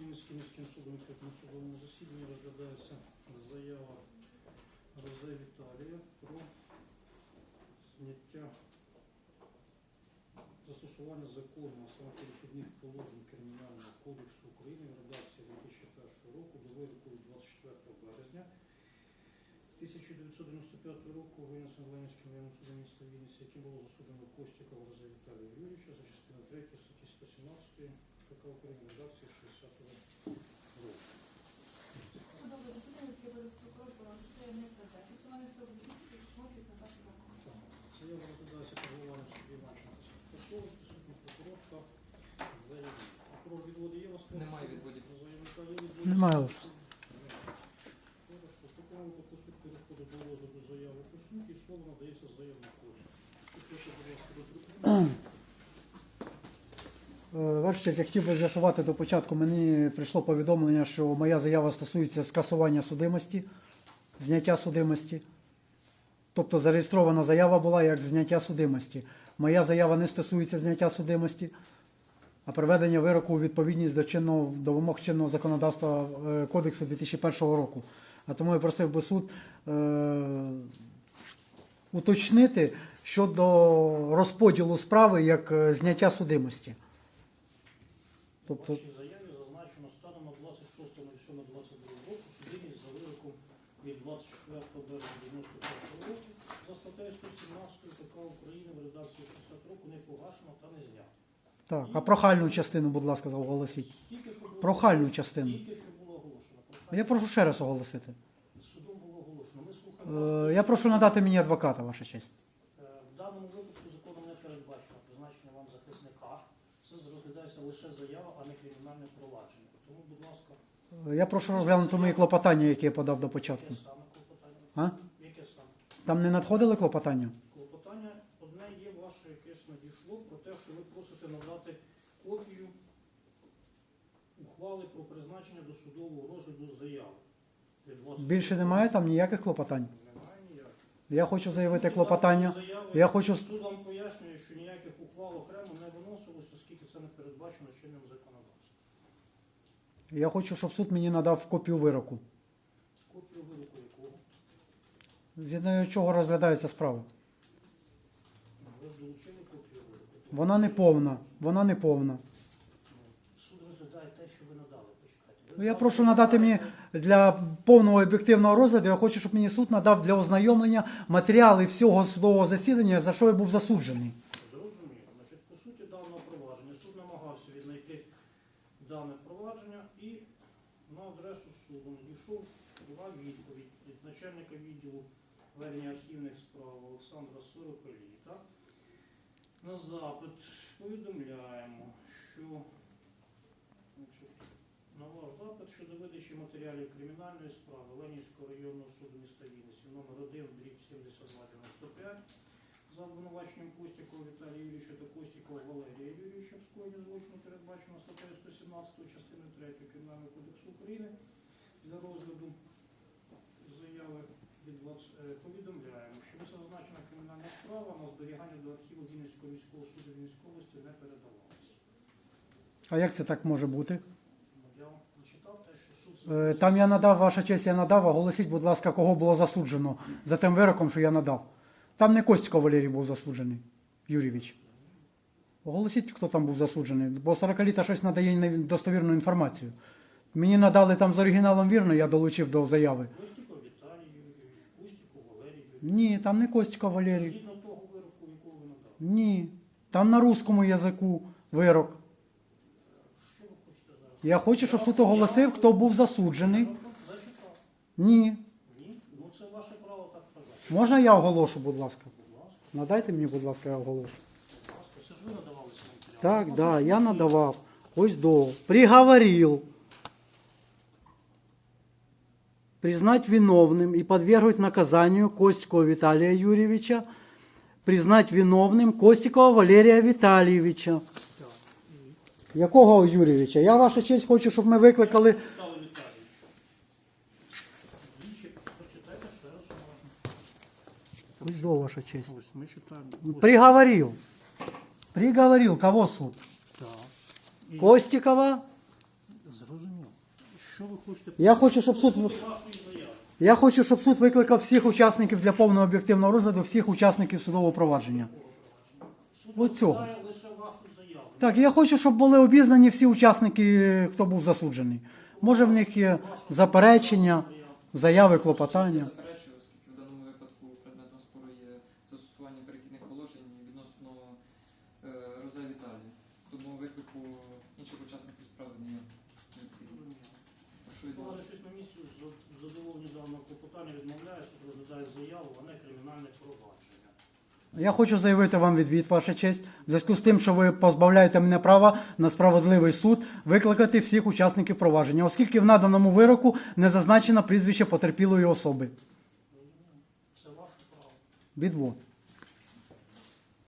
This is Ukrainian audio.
Вінницьким міським судом відкритому судовому засіданні розглядається заява Розе Віталія про зняття застосування закону на саме перехідних положень Кримінального кодексу України в редакції 2001 року до вироку 24 березня 1995 року винесено Ленінським районним судом міста Вінниці, яким було засуджено Костікова Розе Віталія Юрійовича за частиною 3 статті 117 КК України в редакції 60 року. Судове засідання Скиборівського прокурора це не КП. Фіксування судового засідання підготовки на першому рахунку. Заява розглядається перебуванням судді Марченко Прокурор, присутній прокурор та заявник. Прокурор відводи є у вас? Немає відводів. Заявника є відводи? Немає. Хорошо. Такому випадку суд переходить до розгляду заяви по суті слово надається заявнику. Прошу, будь ласка, до Е, честь, я хотів би з'ясувати до початку. Мені прийшло повідомлення, що моя заява стосується скасування судимості, зняття судимості. Тобто зареєстрована заява була як зняття судимості. Моя заява не стосується зняття судимості, а приведення вироку у відповідність до, чинного, до вимог чинного законодавства е, Кодексу 2001 року. А тому я просив би суд е, уточнити щодо розподілу справи як е, зняття судимості. Тобто, вашій заяві зазначено станом на 26.07.22 року судимість за вироком від 24 березня 95 року за статтею 117 КК України в редакції 60 року не погашено та не знято. так, а прохальну частину, будь ласка, оголосіть. Тільки що було, Прохальну частину. тільки що було оголошено. Я прошу ще раз оголосити. Судом було оголошено. Ми слухаємо. Е. Я прошу надати мені адвоката, ваша честь. Е, В даному випадку законом не передбачено призначення вам захисника. Це розглядається лише заява, а не кримінальне провадження. Тому, будь ласка, Я прошу розглянути мої клопотання, які я подав до початку. яке саме клопотання? А? Яке саме? Там не надходили клопотання? Клопотання одне є ваше якесь надійшло про те, що ви просите надати копію ухвали про призначення до судового розгляду заяви. Від вас. Більше немає там ніяких клопотань. Немає ніяких. Я хочу заявити клопотання. Я хочу- Суд вам пояснює, що ніяких ухвал окремо не оскільки це не передбачено чинним законодавством. Я хочу, щоб суд мені надав копію вироку, Копію вироку якого згідно чого розглядається справа. ви ж долучили копію вироку. Вона не повна. Вона не повна. Суд розглядає те, що ви надали. Почекайте. Ви Ну, Я зараз прошу надати мені для повного об'єктивного розгляду. Я хочу, щоб мені суд надав для ознайомлення матеріали всього судового засідання, за що я був засуджений. Зрозуміло. Значить, по суті даного провадження суд намагався віднайти дане провадження і на адресу суду надійшов була відповідь від начальника відділу ведення архівних справ Олександра Сороколіта. На запит повідомляємо, що на ваш запит щодо видачі матеріалів кримінальної справи Ленінського районного суду міста Вінниці номер 1 дріб 7295 за обвинуваченням Костікова Віталія Юрійовича та Костікова Валерія Юрійовича в скоєнні злочину передбачено статтею 117 частини 3 Кримінального кодексу України для розгляду заяви від вас е, повідомляємо, що зазначена кримінальна справа на зберігання до архіву Вінницького міського суду Вінницької області не передавалася. А як це так може бути? Я вам прочитав те, що суд Е, Там я надав, ваша честь, я надав, оголосіть, будь ласка, кого було засуджено за тим вироком, що я надав. Там не Костько Валерій був засуджений, Юрійович. Оголосіть, хто там був засуджений, бо 40 літа щось надає недостовірну інформацію. Мені надали там з оригіналом вірно, я долучив до заяви. Костіков Віталій Юрійович, Костіков Валерій Юрійович. Ні, там не Костько Валерій. Згідно того вироку, якого ви надали. Ні. Там на русскому язику вирок. Що ви хочете зараз? Я хочу, щоб суд оголосив, хто був засуджений. Зачитав. Ні? Ну це ваше право так вважати. Можна я оголошу, будь ласка? Надайте мені, будь ласка, я оголошу. Це ж. Так, да, я надавав. Ось до. Приговорил. Признать виновным и подвергнуть наказанию Костикова Виталия Юрьевича, признать виновным Костикова Валерія Віталійовича. Якого Юрійовича? Я, ваша честь, хочу, щоб ми викликали. Віталій Віталійович. Двічі прочитайте ще раз Ось ваша честь. Ось ми читаємо. Ось. Приговорил. Приговорил. Кого суд? Так. І Костикова Зрозуміло. Що ви хочете Я хочу, щоб суд- По вашої заяви. Я хочу, щоб суд викликав всіх учасників для повного об'єктивного розгляду, всіх учасників судового провадження. Суд Оцього. розглядає лише вашу заяву. Так, я хочу, щоб були обізнані всі учасники, хто був засуджений. Може, в них є заперечення, заяви, клопотання. Заперечую, оскільки в даному випадку предметом спору є застосування перехідних положень відносно е, Розе Віталії. Тому виклику інших учасників справи не необхідно. Прошу Коли відмовити. щось на місці з- задоволення клопотання відмовляє, що розглядає заяву, а не кримінальне провадження. Я хочу заявити вам відвід, ваша честь, в зв'язку з тим, що ви позбавляєте мене права на справедливий суд викликати всіх учасників провадження, оскільки в наданому вироку не зазначено прізвище потерпілої особи. Це ваше право. Відвод.